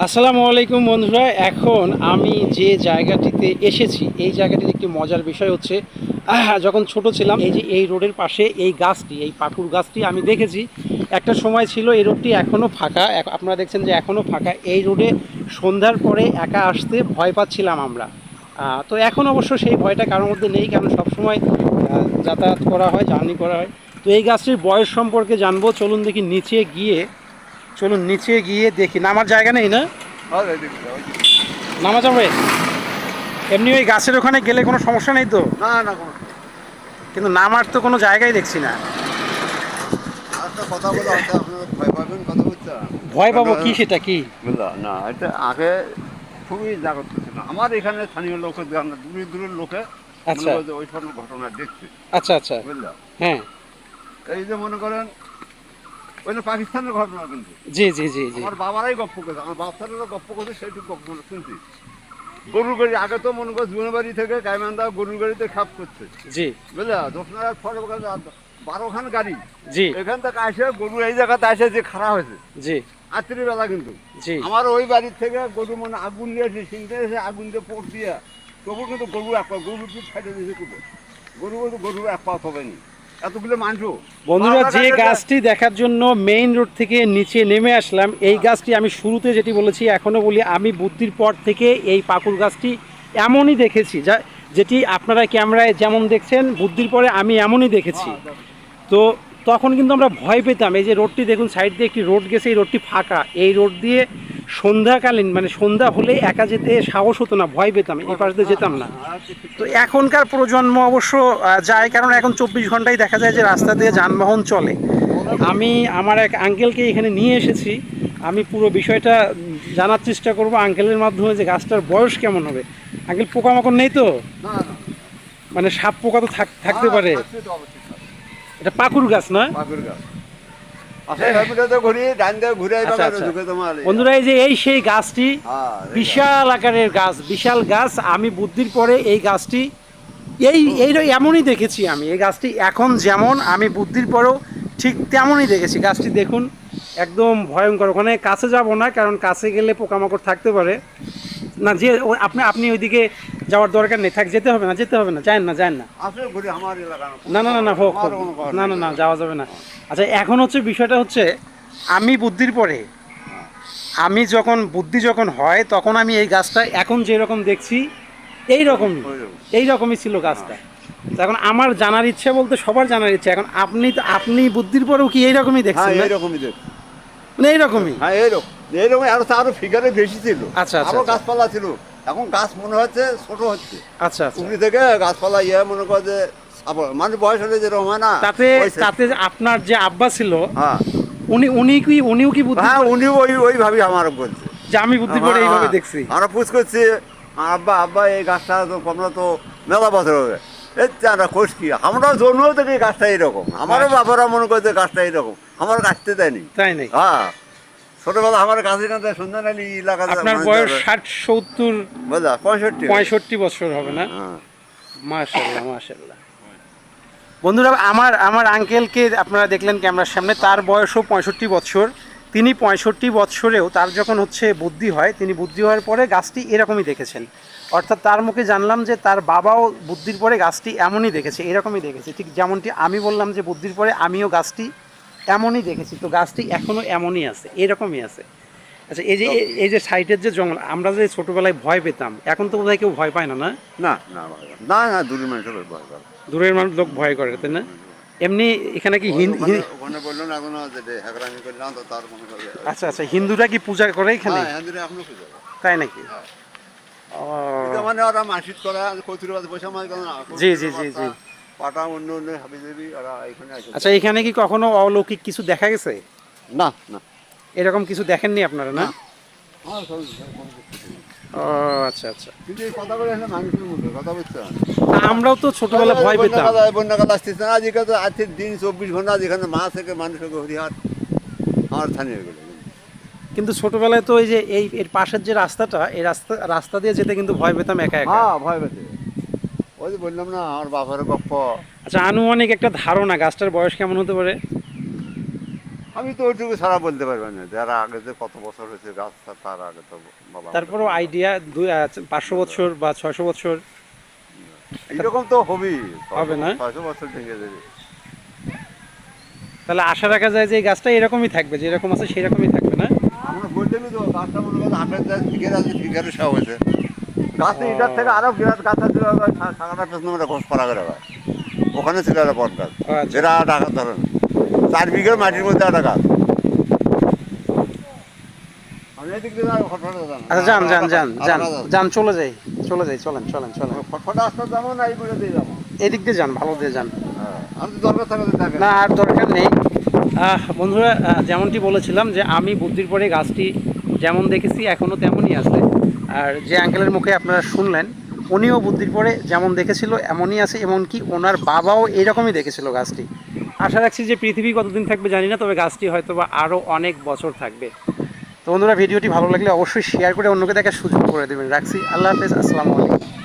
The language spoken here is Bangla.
আসসালামু আলাইকুম বন্ধুরা, এখন আমি যে জায়গাটিতে এসেছি, এই জায়গাটির একটি মজার বিষয় হচ্ছে যখন ছোট ছিলাম, এই যে এই রোডের পাশে এই গাছটি, এই পাকুর গাছটি আমি দেখেছি। একটা সময় ছিল এই রোডটি এখনও ফাঁকা আপনারা দেখছেন যে এখনও ফাঁকা। এই রোডে সন্ধ্যার পরে একা আসতে ভয় পাচ্ছিলাম আমরা। তো এখন অবশ্য সেই ভয়টা কারোর মধ্যে নেই, কারণ সবসময় যাতায়াত করা হয়, জার্নি করা হয়। তো এই গাছটির বয়স সম্পর্কে জানব, চলুন দেখি নিচে গিয়ে চলুন নিচে গিয়ে দেখি। নামার জায়গা নেই না? নামা যাবে এমনি ওই গাছের ওখানে গেলে কোনো সমস্যা নেই তো? না না কোনো কিন্তু নামার তো কোনো জায়গায় দেখছি না। ভয় পাবেন কথা বলছেন ভয় পাবো কি সেটা কি? না এটা আগে খুবই জাগ্রত ছিল। আমার এখানে স্থানীয় লোকের গান- দূরের লোকে আচ্ছা। ওই ঘটনা দেখছে। আচ্ছা আচ্ছা। বুঝলা? হ্যাঁ। এই যে মনে করেন ওই পাকিস্তানের ঘটনা কিন্তু। জি জি জি জি। আমার বাবারাই গপ্প করছে আমার বাচ্চারা গপ্প করছে সেইটুকু গপ্প শুনছি। গরুর গাড়ি আগে তো মনে করো জুনবাড়ি থেকে গাইমান্দা গরুর গাড়িতে খাপ করছে। জি। বুঝলা? দক্ষিণার ফটো বারোখান গাড়ি। জি। এখান থেকে আসে গরু এই জায়গাতে আসে যে খারাপ হয়েছে। জি। রাত্রিবেলা কিন্তু। জি। আমার ওই বাড়ির থেকে গরু মানে আগুন নিয়ে এসে সিংতে এসে আগুন দিয়ে পোট দিয়ে তবু কিন্তু গরু এক পা গরু পিঠ ফাইটে দিয়েছে গরু কিন্তু গরু এক পা হবেনি। এতগুলো বন্ধুরা যে গাছটি দেখার জন্য মেইন রোড থেকে নিচে নেমে আসলাম এই গাছটি আমি শুরুতে যেটি বলেছি এখনও বলি আমি বুদ্ধির পর থেকে এই পাকুর গাছটি এমনই দেখেছি যা যেটি আপনারা ক্যামেরায় যেমন দেখছেন বুদ্ধির পরে আমি এমনই দেখেছি। তো তখন কিন্তু আমরা ভয় পেতাম এই যে রোডটি দেখুন সাইড দিয়ে একটি রোড গেছে এই রোডটি ফাঁকা। এই রোড দিয়ে সন্ধ্যাকালীন মানে সন্ধ্যা হলে একা যেতে সাহস হতো না ভয় পেতাম এই পাশ দিয়ে যেতাম না। তো এখনকার প্রজন্ম অবশ্য যায় কারণ এখন চব্বিশ ঘন্টায় দেখা যায় যে রাস্তা দিয়ে যানবাহন চলে। আমি আমার এক আঙ্কেলকে এখানে নিয়ে এসেছি। আমি পুরো বিষয়টা জানার চেষ্টা করব আঙ্কেলের মাধ্যমে যে গাছটার বয়স কেমন হবে। আঙ্কেল পোকামাকড় নেই তো? মানে সাপ পোকা তো থাক- থাকতে পারে। এটা পাকুর গাছ না? পাকুর গাছ। বন্ধুরা এই যে এই সেই গাছটি হ্যাঁ, বিশাল আকারের গাছ বিশাল গাছ আমি বুদ্ধির পরে এই গাছটি এই এই এমনই দেখেছি আমি এই গাছটি এখন যেমন আমি বুদ্ধির পরেও ঠিক তেমনই দেখেছি। গাছটি দেখুন একদম ভয়ঙ্কর ওখানে কাছে যাব না কারণ কাছে গেলে পোকামাকড় থাকতে পারে। না যে আপনি আপনি ওইদিকে যাওয়ার দরকার নেই থাক যেতে হবে না যেতে হবে না যান না যান না। না না না না হোক না না না যাওয়া যাবে না। আচ্ছা এখন হচ্ছে বিষয়টা হচ্ছে আমি বুদ্ধির পরে আমি যখন বুদ্ধি যখন হয় তখন আমি এই গাছটা এখন যেরকম দেখছি এই রকমই ওইরকম। এই রকমই ছিল গাছটা। এখন আমার জানার ইচ্ছে বলতে সবার জানার ইচ্ছে। এখন আপনি তো- আপনি বুদ্ধির পরেও কি এইরকমই হ্যাঁ দেখছেন? না? এইরকমই দেখ মানে এইরকমই? হ্যাঁ এইরকম এইরকম আরও তো আরও ফিগারে বেশি ছিল। আচ্ছা, আচ্ছা, আরও আচ্ছা। গাছপালা ছিল। এখন গাছ মনে হচ্ছে ছোট হচ্ছে। আচ্ছা আচ্ছা। উগলি থেকে গাছপালা ইয়ে মনে করে যে মানে বয়স হলে যেরকম হয় না তাতে তাতে আপনার যে আব্বা ছিল হ্যাঁ। উনি উনি কি উনিও কি বুদ্ধি হ্যাঁ উনি ওই ওইভাবেই আমার বলছে যে আমি বুদ্ধি হ্যাঁ, এইভাবে হ্যাঁ। দেখছি। আমরা পুষ করছি আব্বা আব্বা এই গাছটা তো আমরা তো মেলা বছর হবে। এই আমরা কোষ কি? আমরা জন্ম থেকে গাছটা এরকম আমারও আচ্ছা। বাবারা মনে করছে গাছটা এরকম আমার গাছতে দেয়নি। তাই নাই। হ্যাঁ। ছোটবেলা আমার গাছে কাছে সন্ধ্যান আলী এলাকা আপনার বয়স ষাট সত্তর বুঝলা পঁয়ষট্টি। পঁয়ষট্টি বছর হবে না? হ্যাঁ। মাশাল্লাহ মাশাল্লাহ বন্ধুরা, আমার আমার আঙ্কেলকে আপনারা দেখলেন ক্যামেরার সামনে, তার বয়সও পঁয়ষট্টি বছর তিনি পঁয়ষট্টি বছরেও তার যখন হচ্ছে বুদ্ধি হয়, তিনি বুদ্ধি হওয়ার পরে গাছটি এরকমই দেখেছেন। অর্থাৎ তার মুখে জানলাম যে তার বাবাও বুদ্ধির পরে গাছটি এমনই দেখেছে, এরকমই দেখেছে। ঠিক যেমনটি আমি বললাম যে বুদ্ধির পরে আমিও গাছটি এমনই দেখেছি। তো গাছটি এখনও এমনই আছে, এরকমই আছে। আচ্ছা এই যে এই যে সাইডের যে জঙ্গল আমরা যে ছোটবেলায় ভয় পেতাম এখন তো বোধহয় কেউ ভয় পায় না না? না না না। না দূরের মানুষের ভয় করে দূরের মানুষ লোক ভয় করে তাই না? এমনি এখানে কি হিন্দু ওখানে- ওখানে বলল না কোনো যে করলাম তো তার মনে করে আচ্ছা আচ্ছা হিন্দুরা কি পূজা করে এখানে? হ্যাঁ হ্যাঁ এখনও পূজা তাই নাকি? ও, এটা মানে ওরা করা কচুরিবাদ মাছ জি, জি, জি, জি। পাটা অন্য অন্য হাবি ওরা এখানে আচ্ছা এখানে কি কখনো অলৌকিক কিছু দেখা গেছে? না না। এরকম কিছু দেখেননি আপনারা না? সব- ও আচ্ছা আচ্ছা। আমরাও তো ছোটবেলা ভয় পেতাম। বন্যাকাল আসতেছে না আজকে তো আজকের দিন চব্বিশ ঘণ্টা যেখানে মা থেকে মানুষের হরিহাট আমার স্থানীয় কিন্তু ছোটবেলায় তো এই যে এই এর পাশের যে রাস্তাটা এই রাস্তা রাস্তা দিয়ে যেতে কিন্তু ভয় পেতাম একা একা। হ্যাঁ ভয় পেতে। ওই যে বললাম না আমার বাবার গপ্প। আচ্ছা আনুমানিক একটা ধারণা গাছটার বয়স কেমন হতে পারে? আমি তো ওইটুকু ছাড়া বলতে পারব না। যারা আগে যে কত বছর হয়েছে গাছটা তার আগে তো বাবা তারপরেও আইডিয়া দুই আহ, পাঁচশো বছর বা ছয়শো বছর। এরকম তো হবেই। হবে না? ছয়শো বছর ভেঙে যাবে তাহলে আশা রাখা যায় যে এই গাছটা এরকমই থাকবে যেরকম আছে সেরকমই থাকবে না? তো গাছটা মনে গাছ ফিগের আছে ফিগেরও সব হয়েছে গাছে এটার থেকে আরও বিরাট গাছ আছে সাগাটা পেছনে আমরা ঘোষ করা করে ওখানে ছিল একটা বট গাছ আচ্ছা। বিরাট ধরেন চার বিঘের মাটির মধ্যে একটা গাছ। আচ্ছা যান যান যান যান যান। চলে যাই চলে যাই চলেন চলেন চলেন। এদিক দিয়ে যান ভালো দিয়ে যান। হ্যাঁ, না আর দরকার নেই। বন্ধুরা যেমনটি বলেছিলাম যে আমি বুদ্ধির পরে গাছটি যেমন দেখেছি এখনও তেমনই আছে। আর যে আঙ্কেলের মুখে আপনারা শুনলেন উনিও বুদ্ধির পরে যেমন দেখেছিল এমনই আছে এমনকি ওনার বাবাও এইরকমই দেখেছিল গাছটি। আশা রাখছি যে পৃথিবী কতদিন থাকবে জানি না, তবে গাছটি হয়তো বা আরও অনেক বছর থাকবে। তো বন্ধুরা, ভিডিওটি ভালো লাগলে অবশ্যই শেয়ার করে অন্যকে দেখার সুযোগ করে দেবেন। রাখছি। আল্লাহ হাফেজ। আসসালামু আলাইকুম।